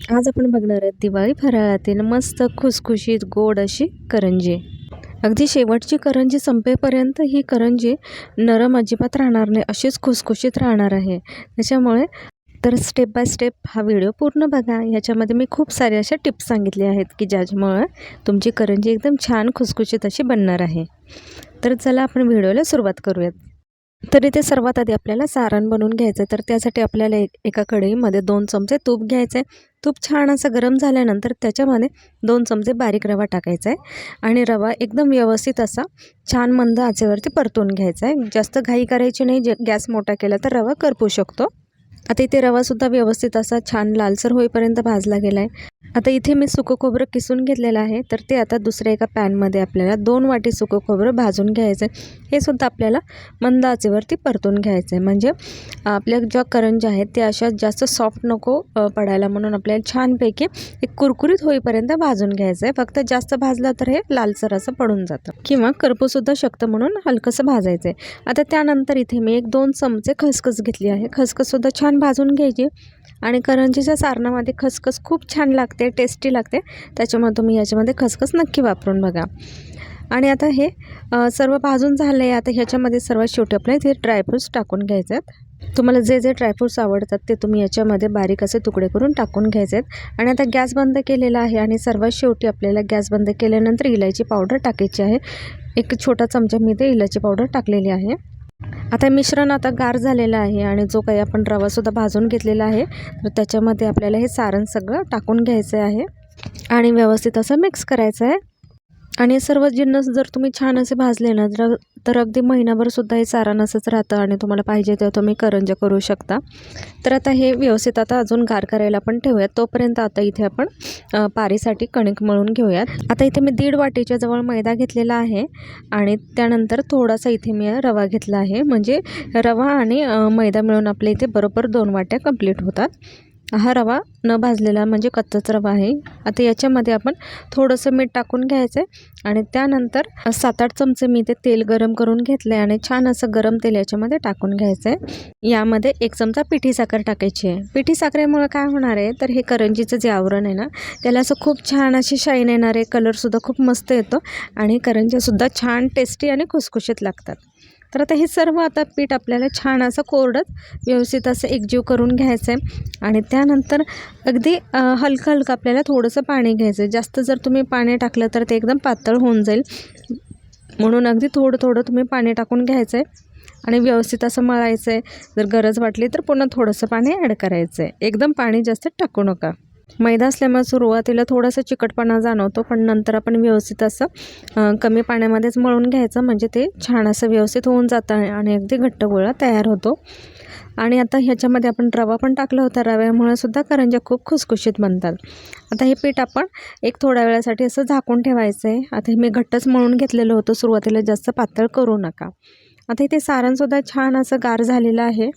आज आपण बघणार आहोत दिवाळी फराळातील मस्त खुसखुशीत गोड अशी करंजी. अगदी शेवटची करंजी संपेपर्यंत ही करंजी नरम अजिबात राहणार नाही अशीच खुसखुशीत राहणार आहे. त्याच्यामुळे तर स्टेप बाय स्टेप हा व्हिडिओ पूर्ण बघा. याच्यामध्ये मी खूप सारे अशा टिप्स सांगितले आहेत की ज्याच्यामुळं तुमची करंजी एकदम छान खुसखुशीत अशी बनणार आहे. तर चला आपण व्हिडिओला सुरुवात करूयात. तर इथे सर्वात आधी आपल्याला सारण बनवून घ्यायचं आहे तर त्यासाठी आपल्याला एक एका कढईमध्ये दोन चमचे तूप घ्यायचं आहे तूप छान असं गरम झाल्यानंतर त्याच्यामध्ये दोन चमचे बारीक रवा टाकायचा आहे. आणि रवा एकदम व्यवस्थित असा छान मंद आचेवरती परतून घ्यायचा आहे. जास्त घाई करायची नाही. जे गॅस मोठा केला तर रवा करपू शकतो. आता इथे रवासुद्धा व्यवस्थित असा छान लालसर होईपर्यंत भाजला गेला आहे आता इथे मी सुकं खोबरं किसून घेतलेलं आहे तर ते आता दुसऱ्या एका पॅनमध्ये आपल्याला दोन वाटी सुकं खोबरं भाजून घ्यायचं आहे हे सुद्धा आपल्याला मंद आचेवरती परतून घ्यायचं आहे म्हणजे आपल्या ज्या करंज्या आहेत त्या अशा जास्त सॉफ्ट नको पडायला म्हणून आपल्याला छानपैकी एक कुरकुरीत होईपर्यंत भाजून घ्यायचं आहे फक्त जास्त भाजलं तर हे लालसर असं पडून जातं. किंवा करपूसुद्धा शकतं म्हणून हलकंसं भाजायचं आहे आता त्यानंतर इथे मी एक दोन चमचे खसखस घेतली आहे. खसखससुद्धा छान भाजून घ्यायची. आणि करंजीच्या सारणामध्ये खसखस खूप छान लागते टेस्टी लागते. त्याच्यामुळे तुम्ही याच्यामध्ये खसखस नक्की वापरून बघा. आणि आता हे सर्व भाजून झालं आहे आता ह्याच्यामध्ये सर्वात शेवटी आपल्या ते ड्रायफ्रूट्स टाकून घ्यायचे आहेत तुम्हाला जे जे ड्रायफ्रूट्स आवडतात ते तुम्ही याच्यामध्ये बारीक असे तुकडे करून टाकून घ्यायचे आहेत आणि आता गॅस बंद केलेला आहे आणि सर्वात शेवटी आपल्याला गॅस बंद केल्यानंतर इलायची पावडर टाकायची आहे. एक छोटा चमचा मी ते इलायची पावडर टाकलेली आहे. आता मिश्रण आता गार झालेलं आहे आणि जो काही आपण रवासुद्धा भाजून घेतलेला आहे तर त्याच्यामध्ये आपल्याला हे सारण सगळं टाकून घ्यायचं आहे. आणि व्यवस्थित असं मिक्स करायचं आहे. आणि सर्व जिन्नस जर तुम्ही छान असे भाजले ना तर तर अगदी महिनाभरसुद्धा हे सारण असंच राहतं आणि तुम्हाला पाहिजे तेव्हा तुम्ही करंज करू शकता. तर आता हे व्यवस्थित आता अजून गार करायला पण ठेवूयात. तोपर्यंत आता इथे आपण पारीसाठी कणिक मळून घेऊयात. आता इथे मी दीड वाटीच्या जवळ मैदा घेतलेला आहे आणि त्यानंतर थोडासा इथे मी रवा घेतला आहे. म्हणजे रवा आणि मैदा मिळून आपल्या इथे बरोबर दोन वाट्या कंप्लीट होतात. हा रवा न भाजलेला म्हणजे कच्चाच रवा आहे. आता याच्यामध्ये आपण थोडंसं मीठ टाकून घ्यायचं आहे आणि त्यानंतर सात आठ चमचे मी ते तेल गरम करून घेतलं आहे आणि छान असं गरम तेल याच्यामध्ये टाकून घ्यायचं आहे यामध्ये एक चमचा पिठी साखर टाकायची आहे. पिठी साखरेमुळे काय होणार आहे? तर हे करंजीचं जे आवरण आहे ना त्याला असं खूप छान अशी शाईन येणार आहे कलरसुद्धा खूप मस्त येतो आणि करंज्यासुद्धा छान टेस्टी आणि खुसखुशीत लागतात. तर आता हे सर्व आता पीठ आपल्याला छान असं कोरडत व्यवस्थित असं एकजीव करून घ्यायचं आहे आणि त्यानंतर अगदी हलकं हलकं आपल्याला थोडंसं पाणी घ्यायचं आहे जास्त जर तुम्ही पाणी टाकलं तर ते एकदम पातळ होऊन जाईल. म्हणून अगदी थोडं थोडं तुम्ही पाणी टाकून घ्यायचं आहे आणि व्यवस्थित असं मळायचं आहे जर गरज वाटली तर पुन्हा थोडंसं पाणी ॲड करायचं आहे एकदम पाणी जास्त टाकू नका. मैदा असल्यामुळे सुरुवातीला थोडासा चिकटपणा जाणवतो पण नंतर आपण व्यवस्थित असं कमी पाण्यामध्येच मळून घ्यायचं म्हणजे ते छान असं व्यवस्थित होऊन जातं आणि अगदी घट्ट गोळा तयार होतो. आणि आता ह्याच्यामध्ये आपण रवा पण टाकला होता रव्यामुळे सुद्धा करंज्या खूप खुसखुशीत बनतात. आता हे पीठ आपण एक थोड्या वेळासाठी असं झाकून ठेवायचं आहे आता हे मी घट्टच मळून घेतलेलं होतं सुरुवातीला जास्त पातळ करू नका. आता इथे सारणसुद्धा छान असं गार झालेलं आहे.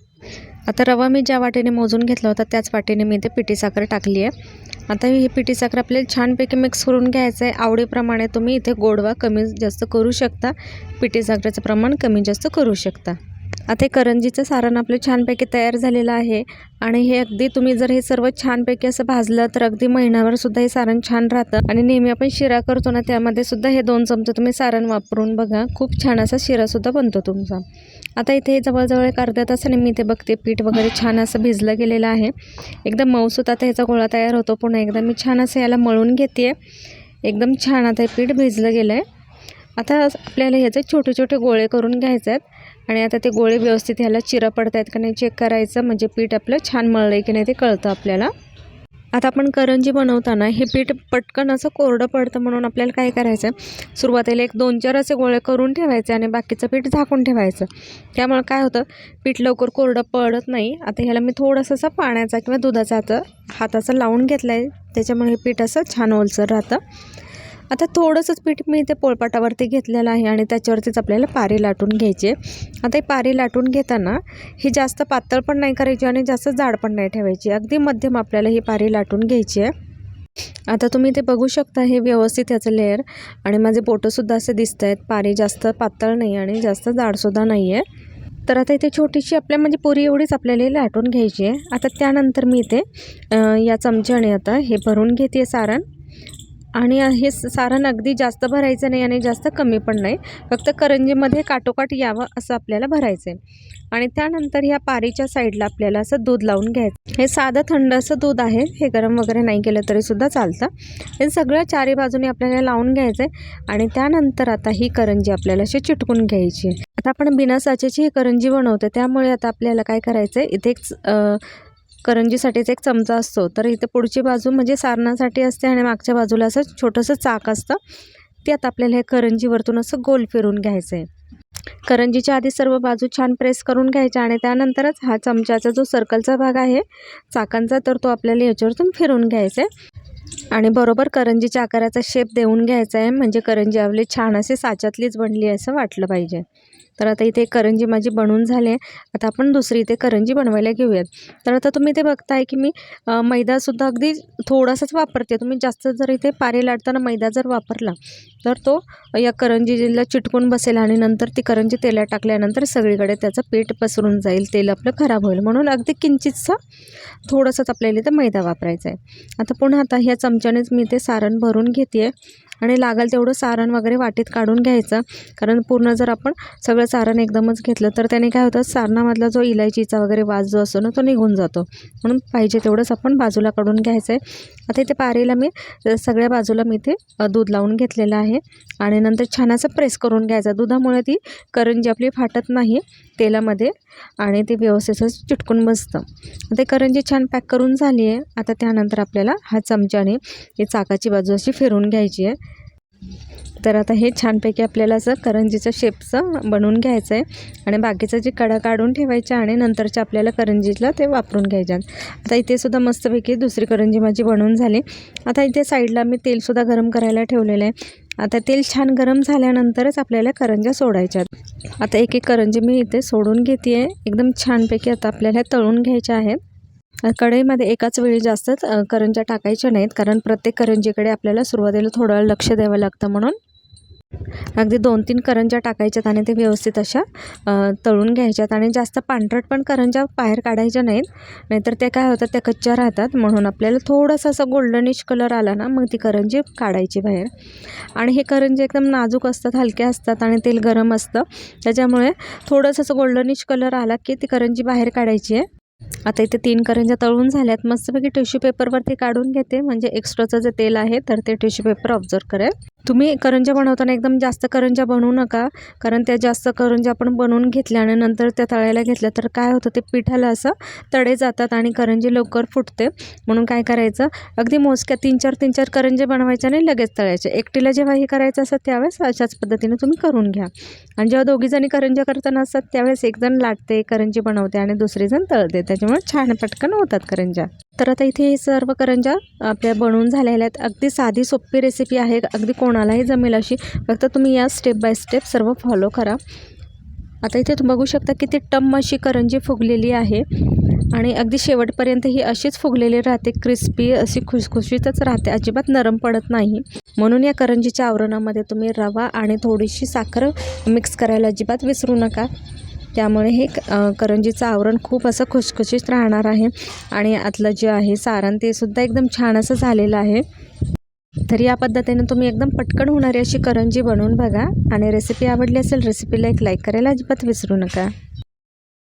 आता रवा मी ज्या वाटेने मोजून घेतला होता त्याच वाटेने मी ते पिठी साखर टाकली आहे. आता ही पिठी साखर आपल्याला छानपैकी मिक्स करून घ्यायचं आहे आवडीप्रमाणे तुम्ही इथे गोडवा कमी जास्त करू शकता. पिठी साखरेचं प्रमाण कमी जास्त करू शकता. आता हे करंजीचं सारण आपलं छानपैकी तयार झालेलं आहे. आणि हे अगदी तुम्ही जर हे सर्व छानपैकी असं भाजलं तर अगदी महिनाभर सुद्धा हे सारण छान राहतं. आणि नेहमी आपण शिरा करतो ना त्यामध्ये सुद्धा हे दोन चमचे तुम्ही सारण वापरून बघा. खूप छान असा शिरासुद्धा बनतो तुमचा. आता इथे जवळजवळ एक अर्ध्या तासाने मी ते बघते पीठ वगैरे छान असं भिजलं गेलेलं आहे. एकदम मऊसूत आता ह्याचा गोळा तयार होतो. पुन्हा एकदा मी छान असं याला मळून घेते. एकदम छान आता हे पीठ भिजलं गेलं आहे आता आपल्याला ह्याचे छोटे छोटे गोळे करून घ्यायचे आहेत. आणि आता ते गोळे व्यवस्थित ह्याला चिरा पडत आहेत का नाही चेक करायचं. म्हणजे पीठ आपलं छान मळलं आहे की नाही ते कळतं आपल्याला. आता आपण करंजी बनवताना हे पीठ पटकन असं कोरडं पडतं म्हणून आपल्याला काय करायचं आहे सुरुवातीला एक दोन चार असे गोळे करून ठेवायचे आणि बाकीचं पीठ झाकून ठेवायचं. त्यामुळे काय होतं? पीठ लवकर कोरडं पडत नाही. आता ह्याला मी थोडंसं असं पाण्याचा किंवा दुधाचा आता हात लावून घेतला आहे त्याच्यामुळे हे पीठ असं छान ओलसर राहतं. आता थोडंसंच पीठ मी ते पोळपाटावरती घेतलेलं आहे आणि त्याच्यावरतीच आपल्याला पारी लाटून घ्यायची. आहे आता ही पारी लाटून घेताना ही जास्त पातळ पण नाही करायची आणि जास्त जाड पण नाही ठेवायची. अगदी मध्यम आपल्याला ही पारी लाटून घ्यायची आहे. आता तुम्ही ते बघू शकता हे व्यवस्थित याचं लेअर आणि माझे बोटंसुद्धा असे दिसत आहेत. पारी जास्त पातळ नाही आणि जास्त जाडसुद्धा नाही आहे. तर आता इथे छोटीशी आपल्या म्हणजे पुरी एवढीच आपल्याला लाटून घ्यायची आहे. आता त्यानंतर मी इथे या चमच्याने आता हे भरून घेते सारण. आणि हे स- सारण अगदी जास्त भरायचं नाही आणि जास्त कमी पण नाही. फक्त करंजीमध्ये काटोकाट यावं असं आपल्याला भरायचं आहे. आणि त्यानंतर ह्या पारीच्या साईडला आपल्याला असं दूध लावून घ्यायचं हे साधं थंड असं दूध आहे. हे गरम वगैरे नाही केलं तरीसुद्धा चालतं. हे सगळं चारी बाजूने आपल्याला लावून घ्यायचं आहे. आणि त्यानंतर आता ही करंजी आपल्याला अशी चिटकून घ्यायची आहे. आता आपण बिना साचेची ही करंजी बनवतो. त्यामुळे आता आपल्याला काय करायचं आहे? इथे एक करंजीसाठीच एक चमचा असतो. तर इथे पुढची बाजू म्हणजे सारणासाठी असते आणि मागच्या बाजूला असं छोटंसं चाक असतं. त्यात आपल्याला हे करंजीवरतून असं गोल फिरून घ्यायचं आहे करंजीच्या आधी सर्व बाजू छान प्रेस करून घ्यायच्या आणि त्यानंतरच हा चमच्याचा जो सर्कलचा भाग आहे चाकांचा तर तो आपल्याला याच्यावरतून फिरून घ्यायचा आहे आणि बरोबर करंजीच्या आकाराचा शेप देऊन घ्यायचा आहे म्हणजे करंजी आपली छान असे साच्यातलीच बनली आहे असं वाटलं पाहिजे. तर आता इथे करंजी माझी बनवून झाली आहे. आता आपण दुसरी इथे करंजी बनवायला घेऊयात. तर आता तुम्ही ते बघताय की मी मैदासुद्धा अगदी थोडासाच वापरते. तुम्ही जास्त जर इथे पारे लाटताना मैदा जर वापरला तर तो या करंजीला चिटकून बसेल आणि नंतर ती करंजी तेलात टाकल्यानंतर सगळीकडे त्याचं पीठ पसरून जाईल तेल आपलं खराब होईल. म्हणून अगदी किंचितचं थोडंसंच आपल्याला इथे मैदा वापरायचा आहे. आता पुन्हा आता ह्या चमच्यानेच मी ते सारण भरून घेते आणि लागेल तेवढं सारण वगैरे वाटीत काढून घ्यायचं. कारण पूर्ण जर आपण सगळं सारण एकदमच घेतलं तर त्याने काय होतं सारणामधला जो इलायचीचा वगैरे वास जो असतो ना तो निघून जातो. म्हणून पाहिजे तेवढंच आपण बाजूला काढून घ्यायचं आहे आता इथे पारेला मी सगळ्या बाजूला मी इथे दूध लावून घेतलेलं आहे. आणि नंतर छान असं प्रेस करून घ्यायचं. दुधामुळे ती करंजी आपली फाटत नाही तेलामध्ये आणि ते व्यवस्थित चिटकून बसतं. ते करंजी छान पॅक करून झाली आहे आता त्यानंतर आपल्याला हा चमच्याने ही चाकाची बाजू अशी फिरून घ्यायची आहे तर आता हे छानपैकी आपल्याला असं करंजीचं शेपचं बनवून घ्यायचं आहे आणि बाकीचं जे कडा काढून ठेवायच्या आणि नंतरच्या आपल्याला करंजीला ते वापरून घ्यायच्या आता इथे सुद्धा मस्तपैकी दुसरी करंजी माझी बनवून झाली. आता इथे साईडला मी तेलसुद्धा गरम करायला ठेवलेलं आहे. आता तेल छान गरम झाल्यानंतरच आपल्याला करंज्या सोडायच्या आहेत. आता एक एक करंजी मी इथे सोडून घेते आहे एकदम छानपैकी आता आपल्याला तळून घ्यायच्या आहेत. कढईमध्ये एकाच वेळी जास्त करंज्या टाकायच्या नाहीत कारण प्रत्येक करंजीकडे आपल्याला सुरुवातीला थोडं लक्ष द्यावं लागतं म्हणून. अगदी दोन तीन करंज्या टाकायच्यात आणि ते व्यवस्थित अशा तळून घ्यायच्यात. आणि जास्त पांढरट पण करंज्या बाहेर काढायच्या नाहीत नाहीतर त्या काय होतात त्या कच्च्या राहतात. म्हणून आपल्याला थोडंसं असं गोल्डनिश कलर आला ना मग ती करंजी काढायची बाहेर. आणि हे करंजी एकदम नाजूक असतात हलके असतात आणि तेल गरम असतं. त्याच्यामुळे थोडंसं असं गोल्डनिश कलर आला की ती करंजी बाहेर काढायची आहे. आता इथे तीन करंज्या तळून झाल्यात. मस्तपैकी टिश्यू पेपरवरती काढून घेते. म्हणजे एक्स्ट्राचं जे तेल आहे तर ते टिश्यू पेपर ऑब्झर्व करेल. तुम्ही करंज्या बनवताना एकदम जास्त करंज्या बनवू नका कारण त्या जास्त करंज्या आपण बनवून घेतल्या आणि नंतर त्या तळायला घेतल्या तर काय होतं ते पिठाला असं तडे जातात आणि करंजी लवकर फुटते. म्हणून काय करायचं अगदी मोजक्या तीन चार तीन चार करंजे बनवायच्या आणि लगेच तळायचे. एकटीला जेव्हा हे करायचं असतं त्यावेळेस अशाच पद्धतीने तुम्ही करून घ्या. आणि जेव्हा दोघीजणी करंज्या करताना असतात त्यावेळेस एकजण लाटते करंजी बनवते आणि दुसरीजण तळते. त्याच्यामुळे छान पटकन होतात करंज्या तर आता इथे हे सर्व करंज्या आपल्या बनवून झालेल्या आहेत. अगदी साधी सोपी रेसिपी आहे. अगदी कोणालाही जमेल अशी. फक्त तुम्ही या स्टेप बाय स्टेप सर्व फॉलो करा. आता इथे तुम्ही बघू शकता किती टम अशी करंजी फुगलेली आहे. आणि अगदी शेवटपर्यंत ही अशीच फुगलेली राहते. क्रिस्पी अशी खुसखुशीतच राहते. अजिबात नरम पडत नाही. म्हणून या करंजीच्या आवरणामध्ये तुम्ही रवा आणि थोडीशी साखर मिक्स करायला अजिबात विसरू नका. त्यामुळे हे करंजीचं आवरण खूप असं खुशखुशीत राहणार आहे. आणि आतलं जे आहे सारण ते सुद्धा एकदम छान असं झालेलं आहे. तर या पद्धतीने तुम्ही एकदम पटकन होणारी अशी करंजी बनवून बघा. आणि रेसिपी आवडली असेल रेसिपीला एक लाईक करायला अजिबात विसरू नका.